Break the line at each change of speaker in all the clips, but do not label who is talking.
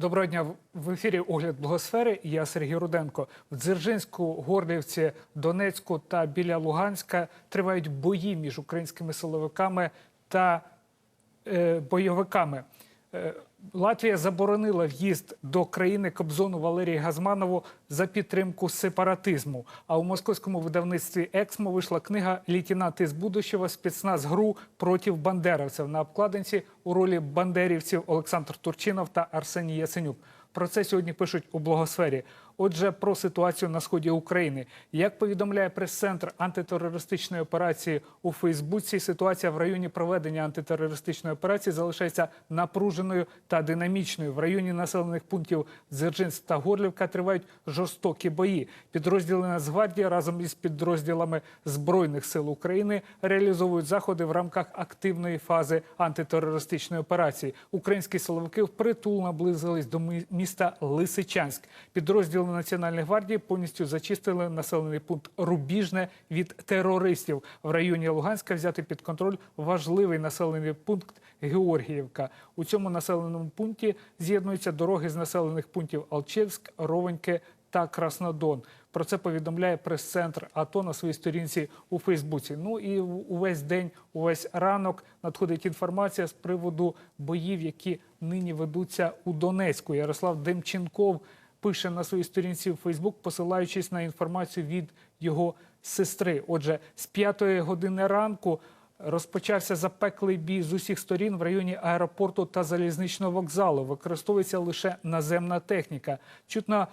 Доброго дня в ефірі Огляд Благосфери. Я Сергій Руденко. В Дзержинську, Горлівці, Донецьку та біля Луганська тривають бої між українськими силовиками та е, бойовиками. Е, Латвія заборонила в'їзд до країни Кобзону Валерії Газманову за підтримку сепаратизму. А у московському видавництві Ексмо вийшла книга «Лейтенант із будущого. Спецназ ГРУ проти бандеровців» на обкладинці у ролі бандерівців Олександр Турчинов та Арсеній Яценюк. Про це сьогодні пишуть у благосфері. Отже, про ситуацію на сході України. Як повідомляє прес-центр антитерористичної операції у Фейсбуці, ситуація в районі проведення антитерористичної операції залишається напруженою та динамічною. В районі населених пунктів Дзержинськ та Горлівка тривають жорстокі бої. Підрозділи Нацгвардії разом із підрозділами збройних сил України реалізовують заходи в рамках активної фази антитерористичної операції. Українські силовики впритул наблизились до міста Лисичанськ. Підрозділи Національної гвардії повністю зачистили населений пункт Рубіжне від терористів. В районі Луганська взяти під контроль важливий населений пункт Георгіївка. У цьому населеному пункті з'єднуються дороги з населених пунктів Алчевськ, Ровеньке та Краснодон. Про це повідомляє прес-центр АТО на своїй сторінці у Фейсбуці. Ну і увесь день, увесь ранок надходить інформація з приводу боїв, які нині ведуться у Донецьку. Ярослав Демченков пише на своїй сторінці в Фейсбук, посилаючись на інформацію від його сестри. Отже, з п'ятої години ранку розпочався запеклий бій з усіх сторін в районі аеропорту та залізничного вокзалу. Використовується лише наземна техніка. Чутно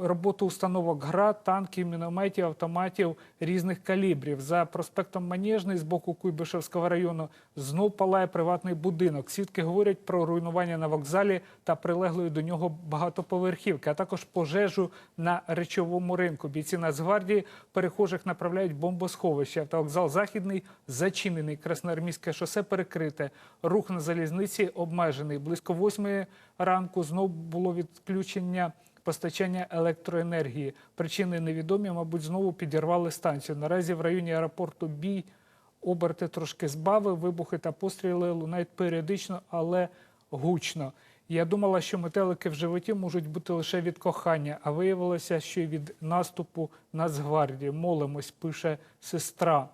роботу установок ГРАД, танків, мінометів, автоматів різних калібрів. За проспектом Манежний з боку Куйбишевського району знов палає приватний будинок. Свідки говорять про руйнування на вокзалі та прилеглої до нього багатоповерхівки, а також пожежу на речовому ринку. Бійці Нацгвардії перехожих направляють бомбосховище. Автовокзал Західний зачинений. Красноармійське шосе перекрите. Рух на залізниці обмежений. Близько восьмої ранку знов було відключення постачання електроенергії. Причини невідомі, мабуть, знову підірвали станцію. Наразі в районі аеропорту бій оберти трошки збавив, вибухи та постріли лунають періодично, але гучно. Я думала, що метелики в животі можуть бути лише від кохання, а виявилося, що й від наступу Нацгвардії. Молимось, пише сестра.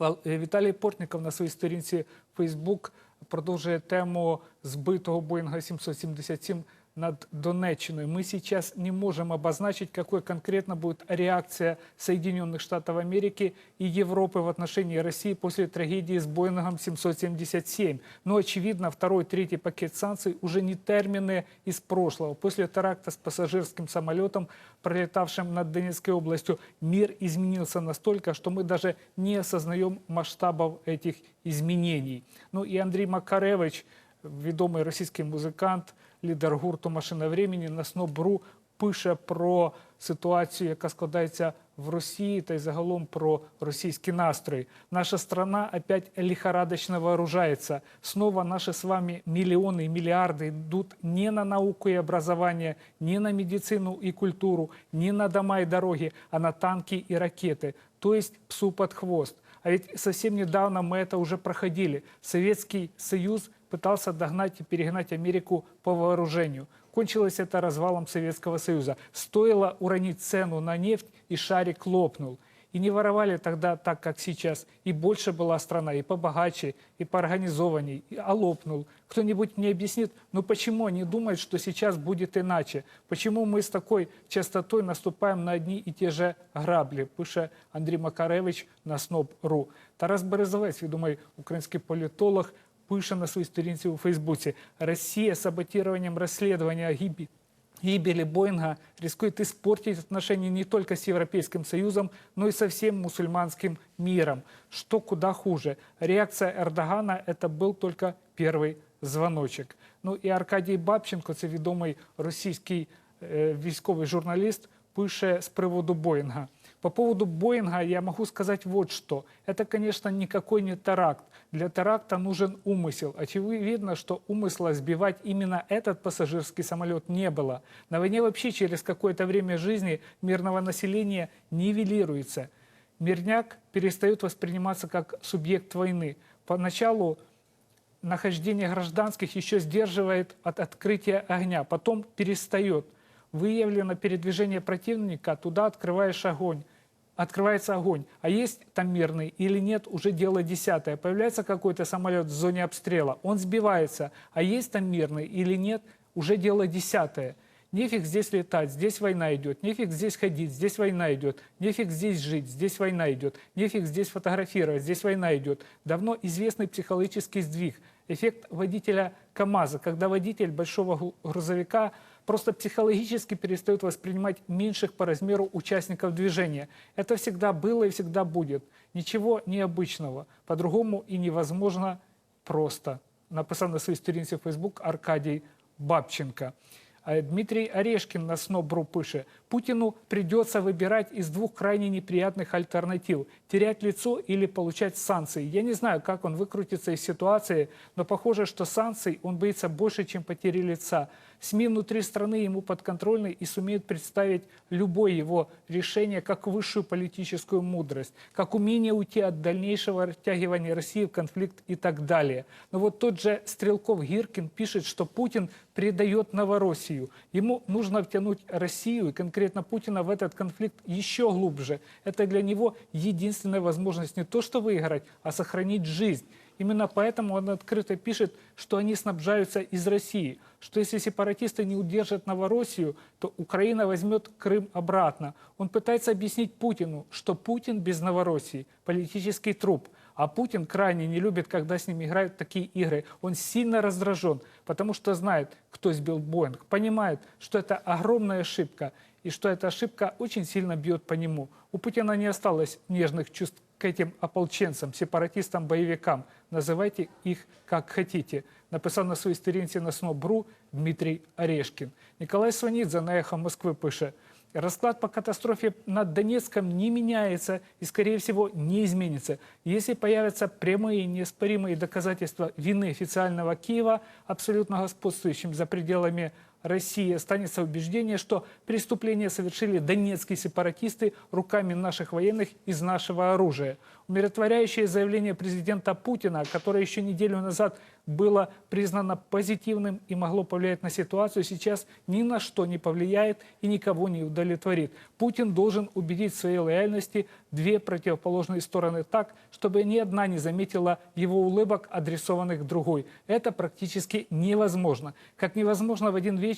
Е, Віталій Портніков на своїй сторінці Facebook продовжує тему збитого Боїнга 777 над Донеччиной. Мы сейчас не можем обозначить, какой конкретно будет реакция Соединенных Штатов Америки и Европы в отношении России после трагедии с Боингом 777. Но, очевидно, второй, третий пакет санкций уже не термины из прошлого. После теракта с пассажирским самолетом, пролетавшим над Донецкой областью, мир изменился настолько, что мы даже не осознаем масштабов этих изменений. Ну и Андрей Макаревич, відомий російський музикант, лідер гурту Машина времени на СНОБРУ пише про ситуацію, яка складається в Росії, та й загалом про російські настрої. Наша страна опять лихорадочно вооружается. Снова наши с вами миллионы и миллиарды идут не на науку и образование, не на медицину и культуру, не на дома и дороги, а на танки и ракеты. То есть псу под хвост. А ведь совсем недавно мы это уже проходили. Советский Союз пытался догнать и перегнать Америку по вооружению. Кончилось это развалом Советского Союза. Стоило уронить цену на нефть, и шарик лопнул. И не воровали тогда так, как сейчас. И больше была страна, и побогаче, и поорганизованней, и- а лопнул. Кто-нибудь мне объяснит, ну почему они думают, что сейчас будет иначе? Почему мы с такой частотой наступаем на одни и те же граблі? Пише Андрій Макаревич на СНОП.ру. Тарас Березовець, відомий український політолог, пише на своїй сторінці у Фейсбуці. Росія саботированием расследования гибели гибели Боинга рискует испортить отношения не только с Европейским Союзом, но и со всем мусульманским миром. Что куда хуже. Реакция Эрдогана – это был только первый звоночек. Ну і Аркадій Бабченко, це відомий російський е, військовий журналіст, пише з приводу Боїнга. По поводу Боинга я могу сказать вот что. Это, конечно, никакой не теракт. Для теракта нужен умысел. Очевидно, что умысла сбивать именно этот пассажирский самолет не было. На войне вообще через какое-то время жизни мирного населения нивелируется. Мирняк перестает восприниматься как субъект войны. Поначалу нахождение гражданских еще сдерживает от открытия огня, потом перестает. Выявлено передвижение противника, туда открываешь огонь. Открывается огонь. А есть там мирный или нет, уже дело десятое. Появляется какой-то самолет в зоне обстрела, он сбивается. А есть там мирный или нет, уже дело десятое. Нефиг здесь летать, здесь война идет, нефиг здесь ходить, здесь война идет, нефиг здесь жить, здесь война идет, нефиг здесь фотографировать, здесь война идет. Давно известный психологический сдвиг, эффект водителя КАМАЗа, когда водитель большого гру- грузовика просто психологически перестает воспринимать меньших по размеру участников движения. Это всегда было и всегда будет. Ничего необычного. По-другому и невозможно просто. Написав на своїй сторінці в Facebook Аркадій Бабченко. А Дмитрий Орешкин на СНОБРУ пише, Путину придется выбирать из двух крайне неприятных альтернатив. Терять лицо или получать санкции. Я не знаю, как он выкрутится из ситуации, но похоже, что санкций он боится больше, чем потери лица. СМИ внутри страны ему подконтрольны и сумеют представить любое его решение как высшую политическую мудрость, как умение уйти от дальнейшего растягивания России в конфликт и так далее. Но вот тот же Стрелков Гиркин пишет, что Путин предает Новороссию. Ему нужно втянуть Россию и конкретно Путина в этот конфликт еще глубже. Это для него единственная возможность не то что выиграть, а сохранить жизнь. Именно поэтому он открыто пишет, что они снабжаются из России, что если сепаратисты не удержат Новороссию, то Украина возьмет Крым обратно. Он пытается объяснить Путину, что Путин без Новороссии – политический труп, а Путин крайне не любит, когда с ним играют такие игры. Он сильно раздражен, потому что знает, кто сбил Боинг, понимает, что это огромная ошибка, и что эта ошибка очень сильно бьет по нему. У Путина не осталось нежных чувств к этим ополченцам, сепаратистам, боевикам. Называйте их как хотите. Написав на своїй сторінці на СНОБРУ Дмитрій Орешкін. Николай Сванидзе на «Эхо Москвы» пише, Расклад по катастрофе над Донецком не меняется и, скорее всего, не изменится. Если появятся прямые и неоспоримые доказательства вины официального Киева, абсолютно господствующим за пределами России, останется убеждение, что преступление совершили донецкие сепаратисты руками наших военных из нашего оружия. Умиротворяющее заявление президента Путина, которое еще неделю назад было признано позитивным и могло повлиять на ситуацию, сейчас ни на что не повлияет и никого не удовлетворит. Путин должен убедить в своей лояльности две противоположные стороны так, чтобы ни одна не заметила его улыбок, адресованных другой. Это практически невозможно. Как невозможно в один вечер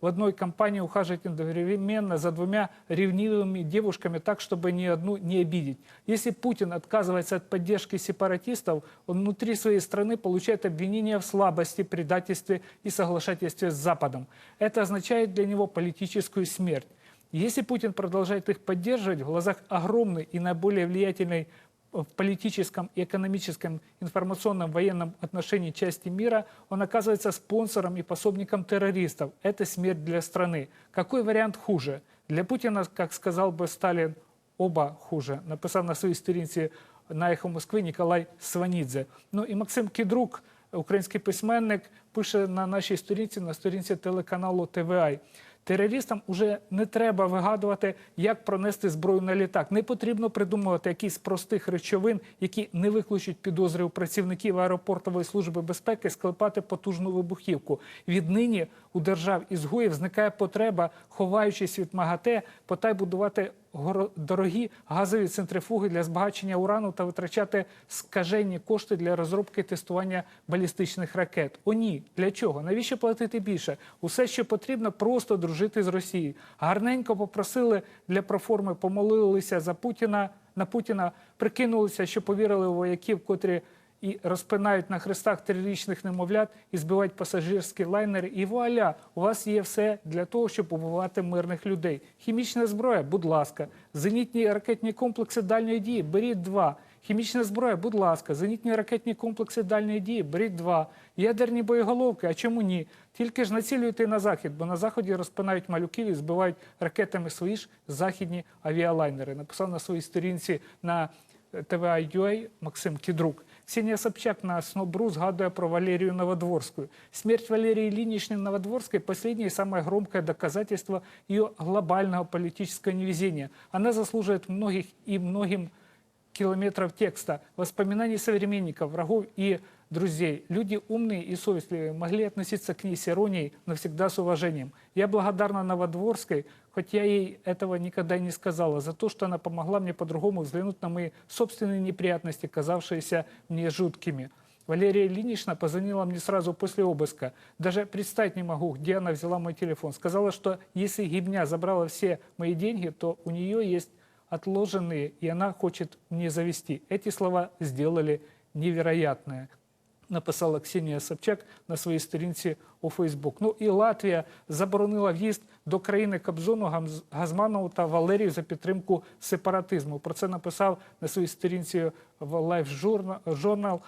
в одной компании ухаживать одновременно за двумя ревнивыми девушками так, чтобы ни одну не обидеть. Если Путин отказывается от поддержки сепаратистов, он внутри своей страны получает обвинения в слабости, предательстве и соглашательстве с Западом. Это означает для него политическую смерть. Если Путин продолжает их поддерживать в глазах огромной и наиболее влиятельной в политическом и экономическом, информационном, военном отношении части мира, он оказывается спонсором и пособником террористов. Это смерть для страны. Какой вариант хуже? Для Путина, как сказал бы Сталин, оба хуже. Написав на своїй сторінці на «Ехо Москви» Ніколай Сванідзе. Ну і Максим Кідрук, український письменник, пише на нашій сторінці, на сторінці телеканалу ТВА. Терористам уже не треба вигадувати, як пронести зброю на літак. Не потрібно придумувати якісь простих речовин, які не викличуть підозри у працівників аеропортової служби безпеки склепати потужну вибухівку. Віднині у держав ізгоїв зникає потреба, ховаючись від МАГАТЕ, потай будувати дорогі газові центрифуги для збагачення урану та витрачати скажені кошти для розробки тестування балістичних ракет. О ні, для чого? Навіщо платити більше? Усе, що потрібно, просто дружити з Росією. Гарненько попросили для проформи, помолилися за Путіна на Путіна, прикинулися, що повірили у вояків, котрі і розпинають на хрестах трирічних немовлят і збивають пасажирські лайнери. І вуаля, у вас є все для того, щоб убивати мирних людей. Хімічна зброя, будь ласка, зенітні ракетні комплекси дальньої дії, беріть два. Хімічна зброя, будь ласка, зенітні ракетні комплекси дальньої дії, беріть два. Ядерні боєголовки, а чому ні? Тільки ж націлюйте на захід, бо на заході розпинають малюків і збивають ракетами свої ж західні авіалайнери. Написав на своїй сторінці на ТВА.UA Максим Кідрук. Ксенія Собчак на СНОБРУ згадує про Валерию Новодворскую. Смерть Валерии Ильиничны Новодворской – последнее и самое громкое доказательство ее глобального политического невезения. Она заслуживает многих и многим километров текста, воспоминаний современников, врагов и друзей. Люди умные и совестливые могли относиться к ней с иронией, но всегда с уважением. Я благодарна Новодворской, хоть я ей этого никогда не сказала, за то, что она помогла мне по-другому взглянуть на мои собственные неприятности, казавшиеся мне жуткими. Валерия Ильинична позвонила мне сразу после обыска. Даже представить не могу, где она взяла мой телефон. Сказала, что если гибня забрала все мои деньги, то у нее есть отложенные, и она хочет мне завести. Эти слова сделали невероятное. Написала Ксенія Собчак на своїй сторінці у Фейсбук. Ну і Латвія заборонила в'їзд до країни Кобзону, Гамз- Газманову та Валерію за підтримку сепаратизму. Про це написав на своїй сторінці в Life Journal- Journal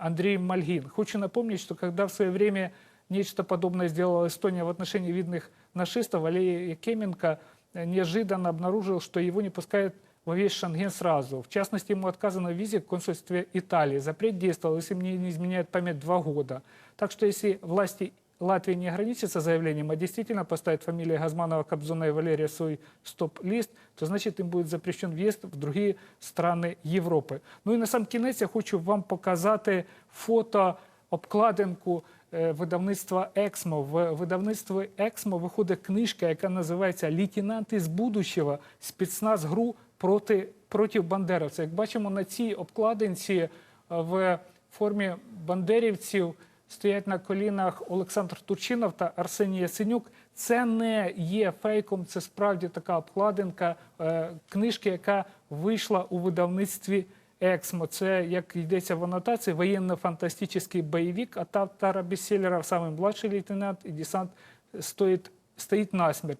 Андрей Мальгин. Хочу напомнить, что когда в свое время нечто подобное сделала Эстония в отношении видных нашистов, Валерий Якименко э, неожиданно обнаружил, что его не пускают во весь Шенген сразу. В частности, ему отказано в визе в консульстве Италии. Запрет действовал, если мне не изменяет память, два года. Так что если власти Латвии не ограничатся заявлением, а действительно поставят фамилии Газманова, Кобзона и Валерия в свой стоп-лист, то значит им будет запрещен въезд в другие страны Європи. Ну і на сам кінець я хочу вам показати фото обкладинку е, видавництва Ексмо. В видавництві Ексмо виходить книжка, яка називається Лейтенант із будущего. Спецназ гру проти, проти бандеровців. Як бачимо на цій обкладинці е, в формі бандерівців стоять на колінах Олександр Турчинов та Арсеній Яценюк. Це не є фейком, це справді така обкладинка е, книжки, яка вийшла у видавництві Ексмо. Це, як йдеться в анотації, воєнно-фантастичний бойовик, а та автора бестселлера младший лейтенант» і десант стоїть, стоїть насмерть.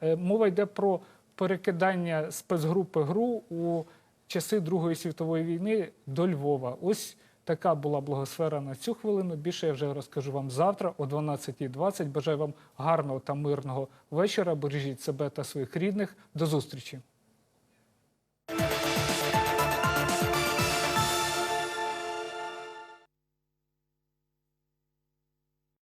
Е, Мова йде про перекидання спецгрупи ГРУ у часи Другої світової війни до Львова. Ось така була благосфера на цю хвилину. Більше я вже розкажу вам завтра о 12.20. Бажаю вам гарного та мирного вечора. Бережіть себе та своїх рідних. До зустрічі.